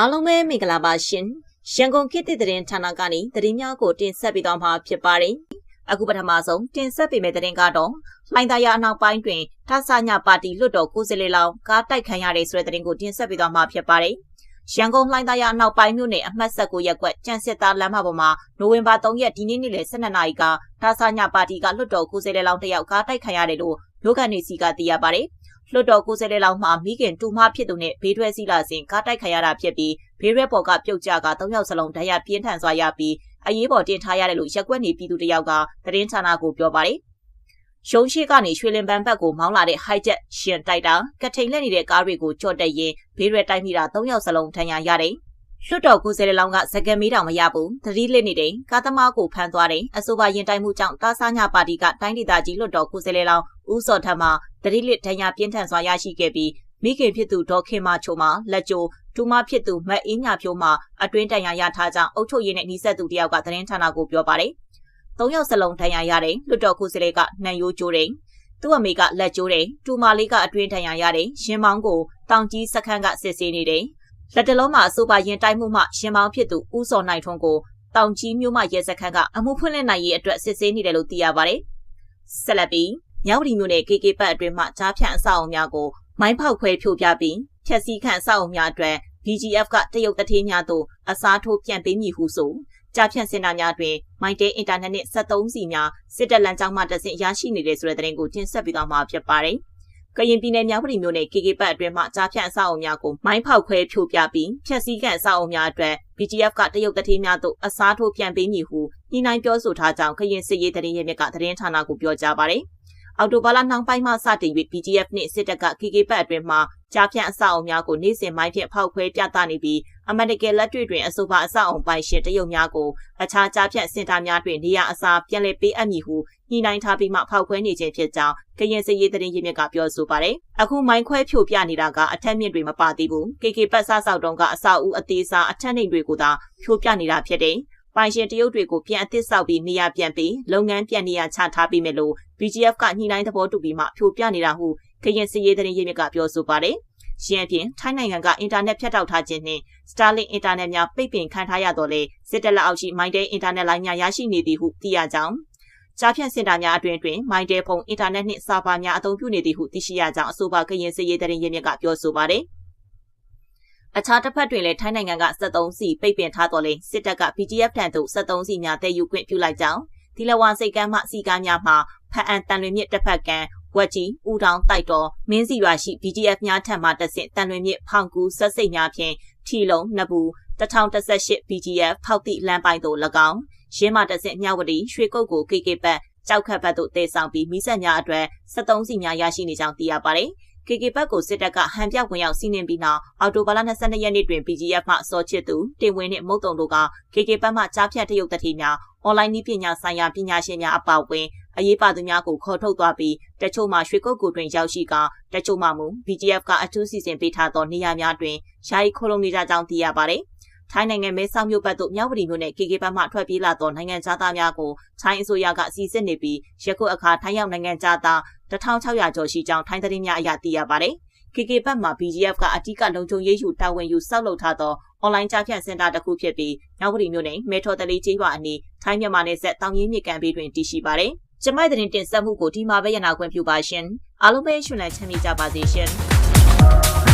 အားလုံးပဲမင်္ဂလာပါရှင်ရန်ကုန်ခေတ်သစ်သတင်းဌာနကနေသတင်းများကိုတင်ဆက်ပေးသွားမှာဖြစ်ပါတယ်အခုပထမဆုံးတင်ဆက်ပေးမယ့်သတင်းကတော့လှိုင်းသာယာအနောက်ပိုင်းတွင်ထဆညပါတီလွတ်တော်ကိုယ်စားလှယ်လောင်းကားတိုက်ခံရတဲ့ဆိုတဲ့သတင်းကိုတင်ဆက်ပေးသွားမှာဖြစ်ပါတယ်ရန်ကုန်လှိုင်းသာယာအနောက်ပိုင်းမြို့နယ်အမှတ်ဆက်ကိုရက်ကွက်ကြံစစ်သားလမ်းမပေါ်မှာနိုဝင်ဘာ3ရက်ဒီနေ့နေ့လယ်12နာရီကထဆညပါတီကလွတ်တော်ကိုယ်စားလှယ်လောင်းတစ်ယောက်ကားတိုက်ခံရတယ်လို့မြို့ကန်နေစီကသိရပါတယ် လွတ်တော်ကိုယ်စားလှယ်လောင်းမှမိခင်တူမဖြစ်သူနဲ့ဘေးတွဲစီလာစဉ်ကားတိုက်ခံရတာဖြစ်ပြီးဘေးရက်ပေါ်ကပြုတ်ကျက၃ယောက်စလုံးဒဏ်ရာပြင်းထန်စွာရပြီးအရေးပေါ်တင်ထားရတယ်လို့ရက်ကွက်နေပြည်သူတယောက်ကသတင်းဌာနကိုပြောပါတယ်။ရုံးရှိကနေရွှေလင်ပန်းဘက်ကိုမောင်းလာတဲ့ hijack ရှင်တိုက်တာကထိန်လက်နေတဲ့ကားတွေကိုကြော့တက်ရင်ဘေးရက်တိုက်မိတာ၃ယောက်စလုံးဒဏ်ရာရတယ်။ လွတ်တော်ကိုယ်စားလှယ်လောင်းကစကံမီးတောင်မရဘူးသတိလစ်နေတဲ့ကားသမားကိုဖမ်းသွားတယ်အဆိုပါရင်တိုင်မှုကြောင့်တာဆာညာပါတီကတိုင်းဒေသကြီးလွတ်တော်ကိုယ်စားလှယ်လောင်းဦးစောထမ်းမှသတိလစ်ဒဏ်ရာပြင်းထန်စွာရရှိခဲ့ပြီးမိခင်ဖြစ်သူဒေါ်ခင်မချိုမှလက်ကျိုးဒူမဖြစ်သူမတ်အင်းညာဖြိုးမှအတွင်းတန်ရာရထားကြောင်းအုပ်ချုပ်ရေးနဲ့နှိစက်သူတယောက်ကသတင်းဌာနကိုပြောပါတယ်။သုံးယောက်စလုံးတန်ရာရတယ်လွတ်တော်ခုစလေကနှံရိုးကျိုးတယ်။သူ့အမေကလက်ကျိုးတယ်။ဒူမလေးကအတွင်းတန်ရာရတယ်။ရှင်မောင်းကိုတောင်ကြီးစခန်းကစစ်ဆေးနေတယ်။ လက်တလုံးမှာအဆိုပါရင်တိုက်မှုမှရှင်မောင်းဖြစ်သူဦးစောနိုင်ထွန်းကိုတောင်ကြီးမြို့မှရဲစခန်းကအမှုဖွင့်လှစ်နိုင်ရေးအတွက်စစ်ဆေးနေတယ်လို့သိရပါတယ်။ဆက်လက်ပြီးမြောက်ရီမြို့နယ် KK ပတ်အတွင်းမှကြားဖြန့်အဆောက်အုံများကိုမိုင်းဖောက်ခွဲဖြိုပြပြီးဖြက်စီးခန့်အဆောက်အုံများအတွက် BGF ကတရုတ်တထေးများသို့အစားထိုးပြန်ပေးမည်ဟုဆိုကြားဖြန့်စင်တာများတွင်မိုင်းတဲအင်တာနက်နှင့်73စီများစစ်တပ်လမ်းကြောင်းမှတဆင့်ရရှိနေတယ်ဆိုတဲ့သတင်းကိုတင်ဆက်ပေးသွားမှာဖြစ်ပါတယ်။ ကရင်ပြည်နယ်မြောက်ပြည်မြို့နယ် KK ပတ်အတွင်းမှကြားဖြန့်အဆောက်အုံများကိုမိုင်းဖောက်ခွဲဖြိုပြပြီးဖြက်စီးခန့်အဆောက်အုံများအတွက် BGF ကတရုတ်တထေးများသို့အစားထိုးပြန်ပေးမည်ဟုညှိနှိုင်းပြောဆိုထားကြောင်းကရင်စစ်ရေးတရင်ရဲမြစ်ကသတင်းဌာနကိုပြောကြားပါတယ်။ အော်တိုဘာလနှောင်းပိုင်းမှစတင်၍ BGF နှင့်စစ်တပ်က KK ပတ်အတွင်းမှကြားဖြန့်အဆောက်အုံများကိုနေ့စဉ်မိုင်းဖြင့်ဖောက်ခွဲပြသနေပြီးအမန်တကယ်လက်တွေ့တွင်အဆိုပါအဆောက်အုံပိုင်ရှင်တရုတ်များကိုအခြားကြားဖြန့်စင်တာများတွင်နေရာအစားပြန်လည်ပေးအပ်မည်ဟုညှိနှိုင်းထားပြီးမှဖောက်ခွဲနေခြင်းဖြစ်ကြောင်းကရင်စရေးသတင်းရင်းမြစ်ကပြောဆိုပါတယ်။အခုမိုင်းခွဲဖြိုပြနေတာကအထက်မြင့်တွေမပါသေးဘူး။ KK ပတ်ဆဆောက်တုံးကအဆောက်အဦအသေးစားအထက်နှိမ်တွေကိုသာဖြိုပြနေတာဖြစ်တယ်။ ပိုင်ရှင်တရုတ်တွေကိုပြန်အသစ်ဆောက်ပြီးနေရာပြန်ပြီးလုပ်ငန်းပြန်နေရာချထားပေးမယ်လို့ BGF ကညှိနှိုင်းသဘောတူပြီးမှဖြိုပြနေတာဟုခရင်စီရေးတဲ့ရေးမြစ်ကပြောဆိုပါတယ်။ရှင်းအပြင်ထိုင်းနိုင်ငံကအင်တာနက်ဖြတ်တောက်ထားခြင်းနှင့် Starlink အင်တာနက်များပိတ်ပင်ခံထားရတော့လေစစ်တပ်လက်အောက်ရှိ Mytel အင်တာနက်လိုင်းများရရှိနေသည်ဟုသိရကြောင်းကြားဖြန့်စင်တာများအတွင်းတွင် Mytel ဖုန်းအင်တာနက်နှင့်စာပါများအသုံးပြုနေသည်ဟုသိရှိရကြောင်းအဆိုပါခရင်စီရေးတဲ့ရေးမြစ်ကပြောဆိုပါတယ်။ အခြားတစ်ဖက်တွင်လည်းထိုင်းနိုင်ငံက73စီပိတ်ပင်ထားတော်လဲစစ်တပ်က BGF ထံသို့73စီများတည်ယူခွင့်ပြုလိုက်ကြောင်းဒီလဝါစိတ်ကမ်းမှစီကားများမှဖအန်တန်လွင်မြစ်တစ်ဖက်ကံဝက်ကြီးဦးတောင်တိုက်တော်မင်းစီရွာရှိ BGF များထံမှတဆင့်တန်လွင်မြစ်ဖောင်ကူဆက်စိတ်များဖြင့်ထီလုံးနှစ်ဘူး1018 BGF ဖောက်တိလမ်းပိုင်းသို့၎င်းရင်းမှတဆင့်မြဝတီရွှေကုတ်ကို KK ပတ်ကြောက်ခတ်ဘတ်သို့တည်ဆောင်ပြီးမိဆက်များအတွက်73စီများရရှိနေကြောင်းသိရပါတယ်။ KK ဘက်ကိုစစ်တပ်ကဟန်ပြဝင်ရောက်စီးနင်းပြီးနောက်အော်တိုဘာလ22ရက်နေ့တွင် PGF မှစောချစ်သူတင်ဝင်းနှင့်မုတ်တုံတို့က KK ဘက်မှကြားဖြတ်တရုတ်တတိများအွန်လိုင်းနည်းပညာဆိုင်ရာပညာရှင်များအပါအဝင်အရေးပါသူများကိုခေါ်ထုတ်သွားပြီးတချို့မှရွှေကုတ်ကိုတွင်ရောက်ရှိကတချို့မှမူ BGF ကအထူးစီစဉ်ပေးထားသောနေရာများတွင်ယာယီခိုလုံနေကြကြောင်းသိရပါတယ်။ ထိုင်းနိုင်ငံမဲဆောက်မြို့ဘက်သို့မြောက်ဝတီမြို့နယ် KK ဘက်မှထွက်ပြေးလာသောနိုင်ငံသားများကိုထိုင်းအစိုးရကစီစစ်နေပြီးယခုအခါထိုင်းရောက်နိုင်ငံသား1600ကျော်ရှိကြောင်းထိုင်းသတင်းများအရသိရပါတယ်။ KK ဘက်မှာ BGF ကအတိကလုံခြုံရေးယူတာဝန်ယူစောက်လုပ်ထားသောအွန်လိုင်းကြားဖြန့်စင်တာတစ်ခုဖြစ်ပြီးမြောက်ဝတီမြို့နယ်မဲထော်တလီကျေးရွာအနီးထိုင်းမြန်မာနယ်စပ်တောင်ရင်းမြစ်ကမ်းဘေးတွင်တည်ရှိပါတယ်။ကျမိုက်သတင်းတင်ဆက်မှုကိုဒီမှာပဲရနာခွင့်ပြုပါရှင်။အားလုံးပဲရှင်လန်းချမ်းမြေ့ကြပါစေရှင်။